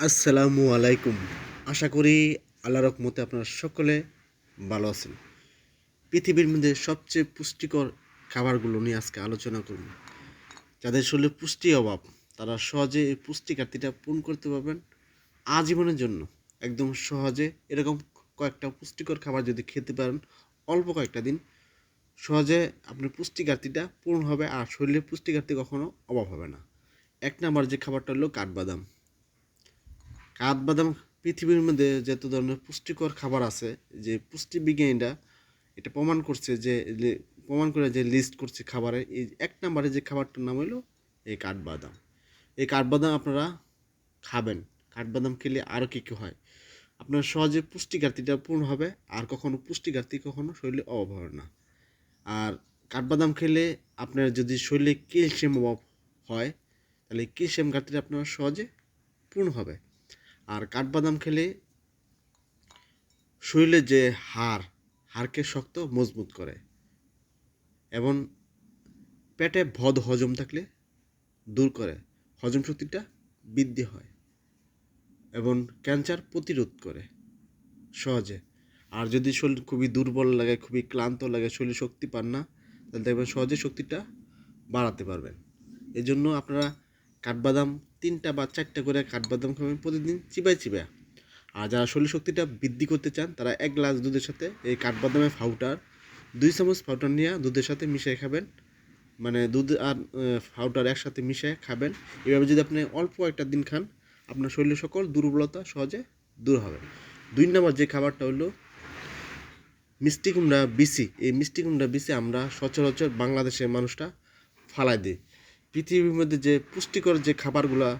আসসালামু আলাইকুম। আশা করি আল্লাহ রহমতে আপনারা সকলে ভালো আছেন। পৃথিবীর মধ্যে সবচেয়ে পুষ্টিকর খাবারগুলো নিয়ে আজকে আলোচনা করব। যাদের শরীরে পুষ্টি অভাব, তারা সহজে এই পুষ্টি পূরণ করতে পারবেন আজীবনের জন্য। একদম সহজে এরকম কয়েকটা পুষ্টিকর খাবার যদি খেতে পারেন অল্প কয়েকটা দিন, সহজে আপনার পুষ্টি পূরণ হবে আর শরীরে পুষ্টি ঘাটতি কখনো অভাব হবে না। এক নাম্বার যে খাবারটা হলো কাঠবাদাম। কাঠবাদাম পৃথিবীর মধ্যে যত ধরনের পুষ্টিকর খাবার আছে, যে পুষ্টি বিজ্ঞানীরা এটা প্রমাণ করছে যে যে- প্রমাণ করে যে লিস্ট করছে খাবারের এই এক নম্বরে যে খাবারটার নাম হলো এই কাঠবাদাম। এই কাঠবাদাম আপনারা খাবেন। কাঠবাদাম খেলে আরও কী কী হয়? আপনার সহজে পুষ্টি ঘাটতিটা পূর্ণ হবে, আর কখনো পুষ্টি ঘাটতি কখনো শরীরে অভাব হবে না। আর কাঠবাদাম খেলে আপনার যদি শরীরে ক্যালসিয়াম অভাব হয়, তাহলে ক্যালসিয়াম ঘাটতিটা আপনার সহজে পূর্ণ হবে। আর কাঠবাদাম খেলে শরীরে যে হাড়, হাড়কে শক্ত, মজবুত করে। এবং পেটে ভদ হজম থাকলে দূর করে। হজম শক্তিটা বৃদ্ধি হয় এবং ক্যান্সার প্রতিরোধ করে সহজে। আর যদি শরীর খুবই দুর্বল লাগে, খুবই ক্লান্ত লাগে, শরীর শক্তি পান না, তাহলে দেখবেন সহজে শক্তিটা বাড়াতে পারবেন। এই জন্য আপনারা কাঠবাদাম তিনটা বা চারটা করে কাঠবাদাম খাবেন প্রতিদিন চিবাই চিবাই আর যারা শরীর শক্তিটা বৃদ্ধি করতে চান, তারা এক গ্লাস দুধের সাথে এই কাঠবাদামের ফাউটার দুই চামচ ফাউটার নিয়ে দুধের সাথে মিশিয়ে খাবেন। মানে দুধ আর ফাউটার একসাথে মিশিয়ে খাবেন। এভাবে যদি আপনি অল্প একটা দিন খান, আপনার শরীরের সকল দুর্বলতা সহজে দূর হবে। দুই নম্বর যে খাবারটা হলো, মিষ্টি কুমড়া বিসি এই মিষ্টি কুমড়া বিসি আমরা সচরাচর বাংলাদেশের মানুষটা ফালাই দিই। পৃথিবীর মধ্যে যে পুষ্টিকর যে খাবারগুলা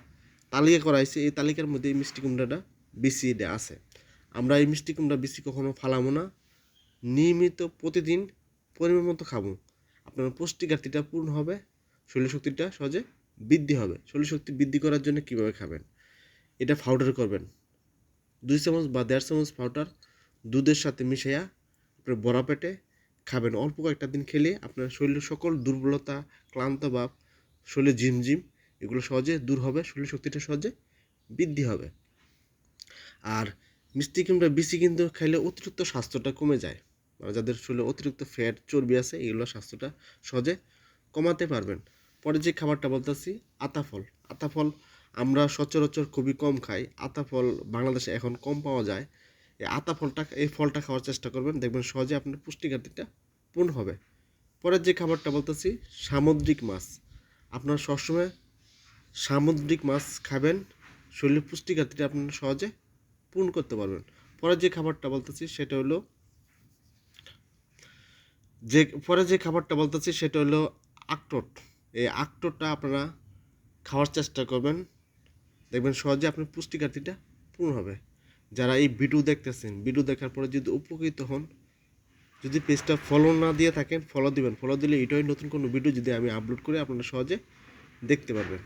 তালিকা করা হয়েছে, এই তালিকার মধ্যে এই মিষ্টি কুমড়াটা বেশি এটা আছে। আমরা এই মিষ্টি কুমড়া বেশি কখনো ফালাবো না। নিয়মিত প্রতিদিন পরিমাণ মতো খাব। আপনার পুষ্টি ঘাটতিটা পূর্ণ হবে, শরীর শক্তিটা সহজে বৃদ্ধি হবে। শরীর শক্তি বৃদ্ধি করার জন্য কীভাবে খাবেন? এটা পাউডার করবেন। দুই চামচ বা দেড় চামচ পাউডার দুধের সাথে মিশাইয়া আপনার বড়া পেটে খাবেন। অল্প কয়েকটা দিন খেলে আপনার শরীরের সকল দুর্বলতা, ক্লান্ত ভাব শরীরে ঝিমঝিম এগুলো সহজে দূর হবে শরীর শক্তিটা সহজে বৃদ্ধি হবে। আর মিষ্টি কিংবা বিসি কিন্তু খাইলে অতিরিক্ত স্বাস্থ্যটা কমে যায়। মানে যাদের শরীরে অতিরিক্ত ফ্যাট চর্বি আছে, এগুলো স্বাস্থ্যটা সহজে কমাতে পারবেন। পরে যে খাবারটা বলতেছি, আতাফল। আতাফল আমরা সচরাচর খুবই কম খাই। আতাফল বাংলাদেশে এখন কম পাওয়া যায়। এই আতা ফলটা এই ফলটা খাওয়ার চেষ্টা করবেন। দেখবেন সহজে আপনার পুষ্টি ঘাটতিটা পূর্ণ হবে। পরের যে খাবারটা বলতেছি, সামুদ্রিক মাছ। আপনার সবসময় সামুদ্রিক মাছ খাবেন, শরীরের পুষ্টি ঘাটতিটা আপনার সহজে পূর্ণ করতে পারবেন। পরের যে খাবারটা বলতেছি সেটা হলো, যে, পরে যে খাবারটা বলতেছি সেটা হলো আখটোট এই আখটোটটা আপনারা খাওয়ার চেষ্টা করবেন, দেখবেন সহজে আপনার পুষ্টি ঘাটতিটা পূর্ণ হবে। যারা এই ভিডিও দেখতেছেন, ভিডিও দেখার পরে যদি উপকৃত হন যদি পেজটা ফলো না দিয়ে থাকেন ফলো দিবেন। ফলো দিলে এটাই নতুন কোনো ভিডিও যদি আমি আপলোড করি, আপনারা সহজে দেখতে পারবেন।